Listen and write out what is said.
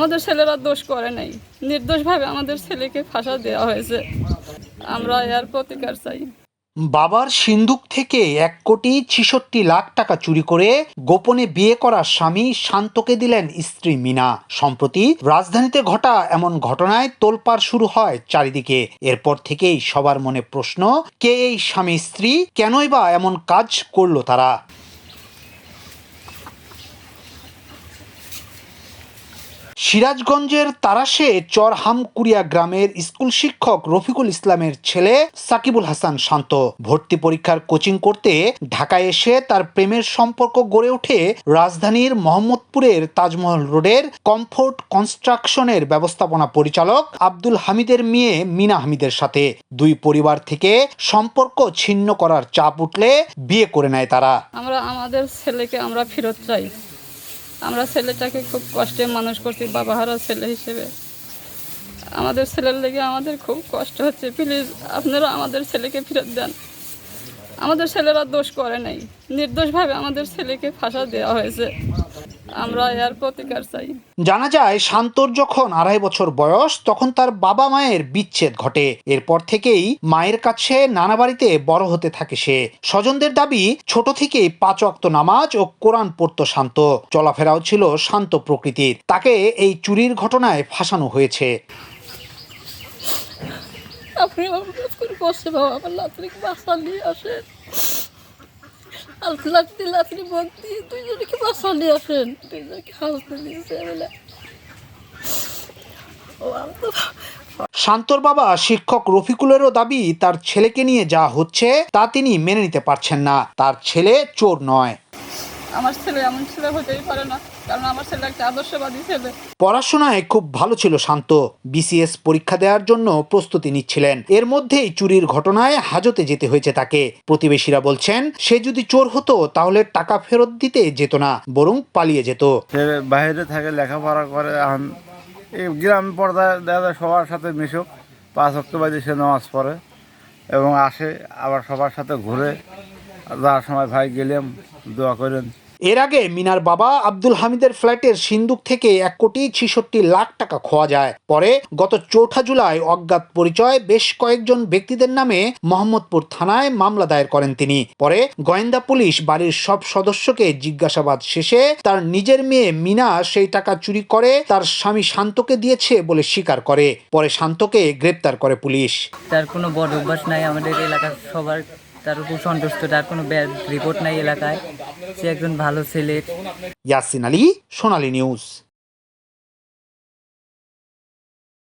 আমাদের ছেলেরা দোষ করে নাই। নির্দোষভাবে আমাদের ছেলেকে ফাঁসা দেওয়া হয়েছে। আমরা এর প্রতিকার চাই। বাবার সিন্দুক থেকে এক কোটি ছিষট্টি লাখ টাকা চুরি করে গোপনে বিয়ে করা স্বামী শান্তকে দিলেন স্ত্রী মিনা। সম্প্রতি রাজধানীতে ঘটা এমন ঘটনায় তোলপাড় শুরু হয় চারিদিকে। এরপর থেকেই সবার মনে প্রশ্ন, কে এই স্বামী স্ত্রী? কেনই বা এমন কাজ করল তারা? সিরাজগঞ্জের তারাশে চরহামকুড়িয়া গ্রামের স্কুল শিক্ষক রফিকুল ইসলামের ছেলে সাকিবুল হাসান শান্ত। ভর্তি পরীক্ষার কোচিং করতে ঢাকায় এসে তার প্রেমের সম্পর্ক গড়ে ওঠে রাজধানীর মোহাম্মদপুরের তাজমহল রোডের কমফোর্ট কনস্ট্রাকশনের ব্যবস্থাপনা পরিচালক আব্দুল হামিদের মেয়ে মিনা হামিদের সাথে। দুই পরিবার থেকে সম্পর্ক ছিন্ন করার চাপ উঠলে বিয়ে করে নেয় তারা। আমরা আমাদের ছেলেকে আমরা ফেরত চাই। আমরা ছেলেটাকে খুব কষ্টে মানুষ করছি, বাবা হারা ছেলে হিসেবে। আমাদের ছেলের লেগে আমাদের খুব কষ্ট হচ্ছে। প্লিজ, আপনারা আমাদের ছেলেকে ফেরত দেন। আমাদের ছেলেরা দোষ করে নাই। নির্দোষভাবে আমাদের ছেলেকে ফাঁসা দেওয়া হয়েছে। আমরা এর প্রতিকার চাই। জানা যায় শান্তর যখন আড়াই বছর বয়স তখন তার বাবা মায়ের বিচ্ছেদ ঘটে। এরপর থেকেই মায়ের কাছে নানা বাড়িতে বড় হতে থাকে সে। স্বজনদের দাবি ছোট থেকেই পাঁচ অক্ত নামাজ ও কোরআন পড়তো শান্ত। চলাফেরাও ছিল শান্ত প্রকৃতির। তাকে এই চুরির ঘটনায় ফাঁসানো হয়েছে। আপনি বাবা আমার লাত্রিক বাসা নিয়ে আসেন। নিয়ে আসেন? বলে? শান্তর বাবা শিক্ষক রফিকুলেরও দাবি, তার ছেলেকে নিয়ে যা হচ্ছে, তা তিনি মেনে নিতে পারছেন না। তার ছেলে চোর নয়। আমার ছেলে এমন ছেলে হতেই পারে না কারণ আমার ছেলে একটা আদর্শবাদী ছেলে। পড়াশোনায় খুব ভালো ছিল শান্ত। বিসিএস পরীক্ষা দেওয়ার জন্য প্রস্তুতি নিচ্ছিলেন। এর মধ্যেই চুরির ঘটনায় হাজতে যেতে হয়েছে তাকে। প্রতিবেশীরা বলছেন সে যদি চোর হতো তাহলে টাকা ফেরত দিতে যেত না বরং পালিয়ে যেত। সে বাইরে থাকে লেখাপড়া করে এই গ্রাম পর্দায় যায় সবার সাথে মিশুক। পাঁচ অক্টোবর সে নামাজ পড়ে এবং আসে আবার সবার সাথে ঘুরে। যাওয়ার সময় ভাই গেলাম দোয়া করেন। এর আগে মিনার বাবা আব্দুল হামিদের ফ্ল্যাটের সিন্দুক থেকে এক কোটি ছিষট্টি লাখ টাকা খোয়া যায়। পরে গত চৌঠা জুলাই অজ্ঞাত পরিচয় বেশ কয়েকজন ব্যক্তিদের নামে মোহাম্মদপুর থানায় মামলা দায়ের করেন তিনি। পরে গোয়েন্দা পুলিশ বাড়ির সব সদস্যকে জিজ্ঞাসাবাদ শেষে তার নিজের মেয়ে মিনা সেই টাকা চুরি করে তার স্বামী শান্তকে দিয়েছে বলে স্বীকার করে। পরে শান্তকে গ্রেপ্তার করে পুলিশ। তার কোনো বড় অভ্যাস নাই আমাদের এলাকার সবার। তার উপর সন্তুষ্ট তার কোনো ব্যাড রিপোর্ট নাই এলাকায়। সে একজন ভালো ছেলে। ইয়াসিন আলী, সোনালী নিউজ।